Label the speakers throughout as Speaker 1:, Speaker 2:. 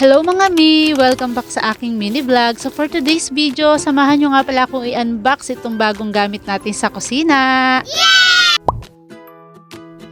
Speaker 1: Hello mga mi! Welcome back sa aking mini vlog. So for today's video, samahan nyo nga pala akong i-unbox itong bagong gamit natin sa kusina.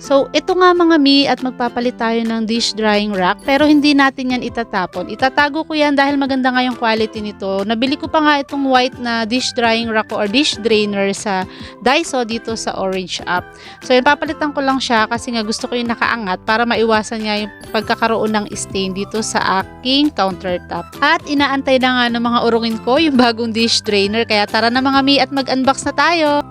Speaker 1: So, ito nga mga mi at magpapalit tayo ng dish drying rack pero hindi natin yan itatapon. Itatago ko yan dahil maganda nga yung quality nito. Nabili ko pa nga itong white na dish drying rack or dish drainer sa Daiso dito sa Orange app. So, yun, papalitan ko lang siya kasi nga gusto ko yung nakaangat para maiwasan nga yung pagkakaroon ng stain dito sa aking countertop. At inaantay na nga ng mga urungin ko yung bagong dish drainer. Kaya tara na mga mi at mag-unbox na tayo.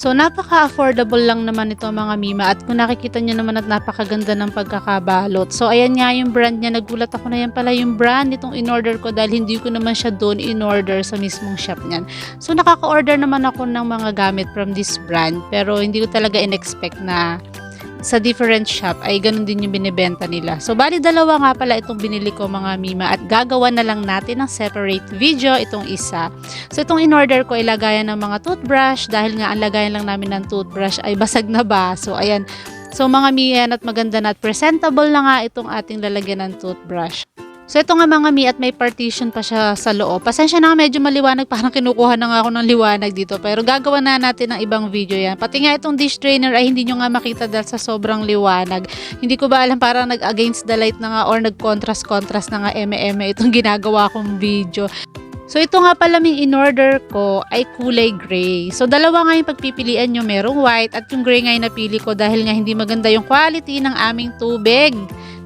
Speaker 1: So, napaka-affordable lang naman ito mga Mima at kung nakikita nyo naman at napakaganda ng pagkakabalot. So, ayan nga yung brand niya. Nagulat ako na yan pala yung brand itong in-order ko dahil hindi ko naman siya doon in-order sa mismong shop niyan. So, nakaka-order naman ako ng mga gamit from this brand pero hindi ko talaga in-expect na sa different shop ay ganun din yung binibenta nila. So, bali dalawa nga pala itong binili ko mga Mima at gagawa na lang natin ng separate video itong isa. So, itong in-order ko ay ng mga toothbrush dahil nga ang lagayan lang namin ng toothbrush ay basag na ba. So, ayan. So, mga Mian at maganda na at presentable na nga itong ating lalagyan ng toothbrush. So, ito nga mga mi at may partition pa siya sa loob. Pasensya na medyo maliwanag, parang kinukuha na nga ako ng liwanag dito. Pero gagawa na natin ng ibang video yan. Pati nga itong dish drainer ay hindi nyo nga makita dahil sa sobrang liwanag. Hindi ko ba alam parang nag-against the light na nga or nag-contrast-contrast na nga eme-eme itong ginagawa kong video. So, ito nga pala may in-order ko ay kulay gray. So, dalawa nga yung pagpipilian nyo. Merong white at yung gray nga yung napili ko dahil nga hindi maganda yung quality ng aming tubig.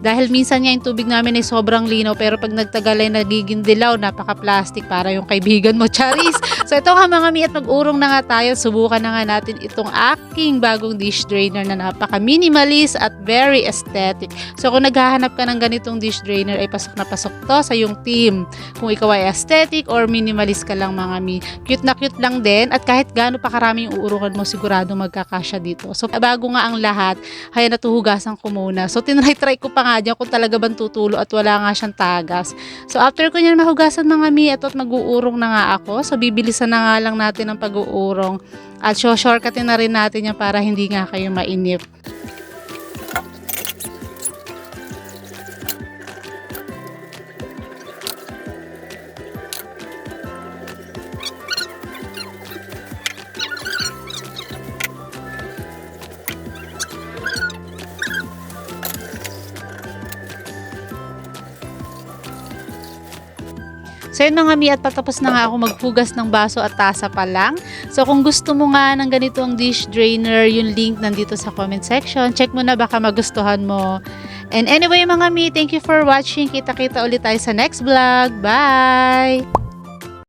Speaker 1: Dahil minsan nga yung tubig namin ay sobrang linaw pero pag nagtagal ay nagiging dilaw, napaka-plastic para yung kaibigan mo, Charis. So ito nga mga mi mag-urong na nga tayo. Subukan na nga natin itong aking bagong dish drainer na napaka-minimalist at very aesthetic. So kung naghahanap ka ng ganitong dish drainer ay pasok na pasok to sa yung team. Kung ikaw ay aesthetic or minimalist ka lang mga mi. Cute na cute lang din at kahit gaano pa karami yung uurungan mo sigurado magkakasya dito. So bago nga ang lahat, haya natuhugasan ko muna. So tinry-try ko pa nga dyan kung talaga bang tutulo at wala nga siyang tagas. So after ko niyan mahugasan mga mi, ito at mag-uurong na nga ako. So bibilisan na nga lang natin ang pag-uurong. At shortcutin na rin natin yan para hindi nga kayo mainip. So yun mga mi at patapos na nga ako maghugas ng baso at tasa pa lang. So kung gusto mo nga ng ganitong dish drainer, yung link nandito sa comment section. Check mo na baka magustuhan mo. And anyway mga mi, thank you for watching. Kita-kita ulit tayo sa next vlog. Bye!